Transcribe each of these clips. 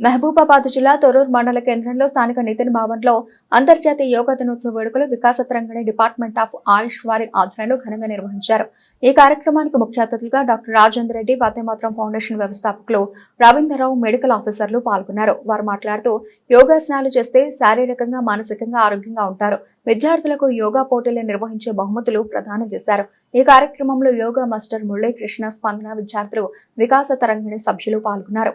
మహబూబాబాద్ జిల్లా తొరూర్ మండల కేంద్రంలో స్థానిక నితిన్ భవన్లో అంతర్జాతీయ యోగా దినోత్సవ వేడుకలు వికాస తరంగణి డిపార్ట్మెంట్ ఆఫ్ ఆయుష్ వారి ఆధ్వర్యంలో ఘనంగా నిర్వహించారు. ఈ కార్యక్రమానికి ముఖ్య అతిథులుగా డాక్టర్ రాజేందర్ రెడ్డి వందేమాత్రం ఫౌండేషన్ వ్యవస్థాపకులు రవీంద్రరావు మెడికల్ ఆఫీసర్లు పాల్గొన్నారు. వారు మాట్లాడుతూ యోగాసనాలు చేస్తే శారీరకంగా మానసికంగా ఆరోగ్యంగా ఉంటారు. విద్యార్థులకు యోగా పోటీలు నిర్వహించే బహుమతులు ప్రదానం చేశారు. ఈ కార్యక్రమంలో యోగా మాస్టర్ మురళీకృష్ణ స్పందన విద్యార్థులు వికాస తరంగిణి సభ్యులు పాల్గొన్నారు.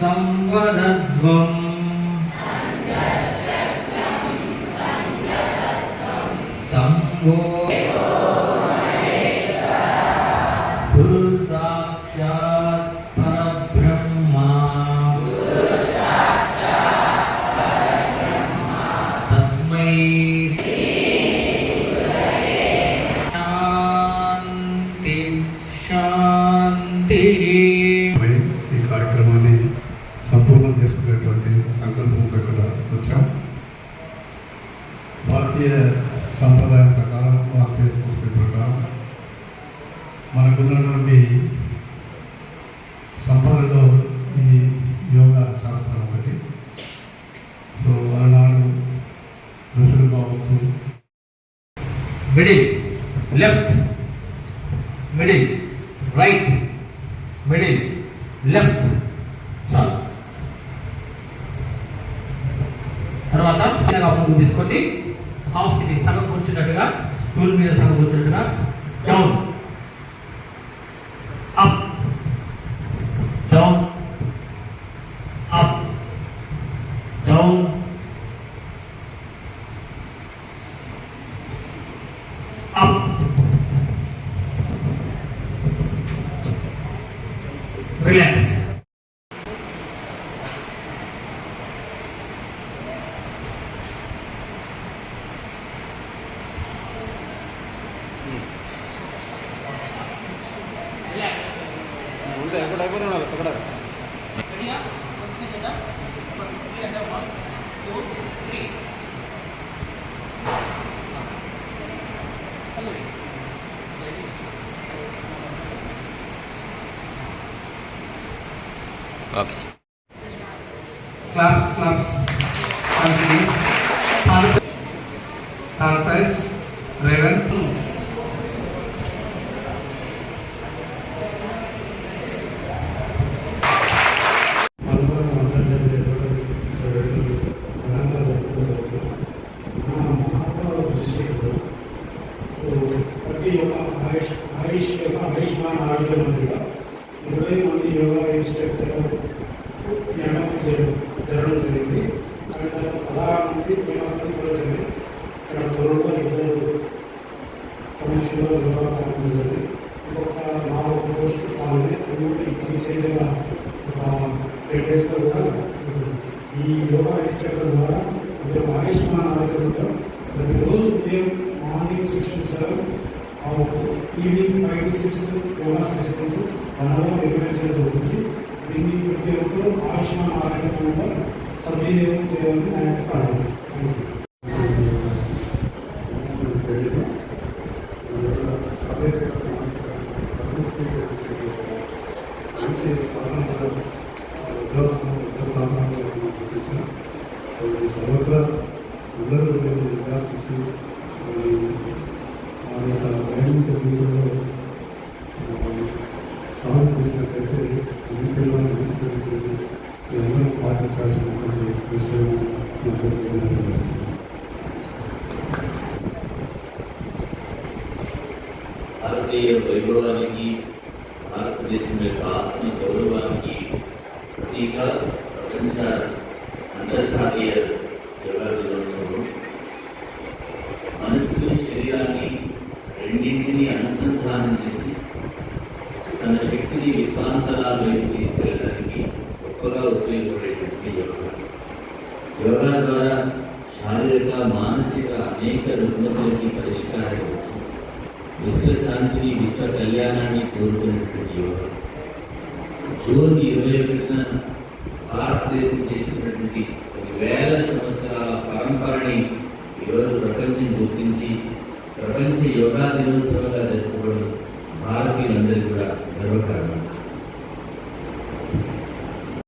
संवदध्वम् చేసుకునేటువంటి సంకల్పంతో ఇక్కడ వచ్చాం. భారతీయ సాంప్రదాయం ప్రకారం భారతీయ సంస్కృతి ప్రకారం మనకున్నటువంటి సంపదలో ఈ యోగా శాస్త్రం ఒకటి. సో అలనాడు ఋషులు కావచ్చు. Middle left middle right middle left చాలు తర్వాత చిన్నగా ముందుకు తీసుకోండి హాఫ్ సిట్టింగ్ సగం కూర్చున్నట్టుగా స్టూల్ మీద సగం కూర్చున్నట్టుగా డౌన్ ತಗೊಳ್ಳೋದು ತಗೊಳ್ಳೋದು Okay. Claps, claps, and please. Third prize, Raven. Ayushman ఆరోగ్య మంత్రిగా ఇరవై మంది యోగా ఇన్స్ట్రక్టర్లు నియామకం చేయడం జరగడం జరిగింది. అక్కడ పదహారు మంది నియామకం కూడా జరిగింది అక్కడ త్వరలో ఇద్దరు సమస్యలో యోగా కార్యక్రమం జరిగింది ఇంకొక నాలుగు పోస్ట్ కావాలి. అది కూడా రీసెంట్గా ఒక టెన్ డేస్లో కూడా ఈ యోగా ఇన్స్ట్రక్టర్ ద్వారా ప్రతి ఆయుష్మాన్ ఆరోగ్యంలో ప్రతిరోజు ఉదయం morning six to seven evening five to six yoga sessions మనలో నిర్వహించడం జరుగుతుంది దీన్ని ప్రతి ఒక్కరూ ఆయుష్మాన్ ఆరోగ్యంలో సద్వినియోగం చేయాలని నా యొక్క ప్రార్థన థ్యాంక్ యూ మంచి స్థానం కూడా ఉద్యోగం ఉద్యోగ గుర్తించిన సో ఈ సర్వత్రా అందరూ విద్యార్థి వారి యొక్క దైనిక జీవితంలో సాగు చేసినట్లయితే ఎన్నికల్లో నిలిచినటువంటి ఎవరో పాటించాల్సినటువంటి విషయం నాకు తెలియజేస్తుంది భారతీయ వైభవానికి భారతదేశం యొక్క ఆత్మ గౌరవానికి ప్రతీక ప్రపంచ అంతర్జాతీయ మనసుని అనుసంధానం చేసి తన శక్తిని విశ్వాంతరాల వైపు తీసుకెళ్ళడానికి గొప్పగా ఉపయోగపడేటువంటి యోగా. యోగా ద్వారా శారీరక మానసిక అనేక రుగ్మతలకి పరిష్కారం వచ్చింది విశ్వశాంతిని విశ్వ కళ్యాణాన్ని కోరుకున్నటువంటి యోగా. జూన్ ఇరవై ఒకటిన భారతదేశం చేసినటువంటి వేల సంవత్సరాల పరంపరని ఈరోజు ప్రపంచం గుర్తించి ప్రపంచ యోగా దినోత్సవంగా జరుపుకోవడం భారతీయులందరికీ కూడా గర్వకారణం.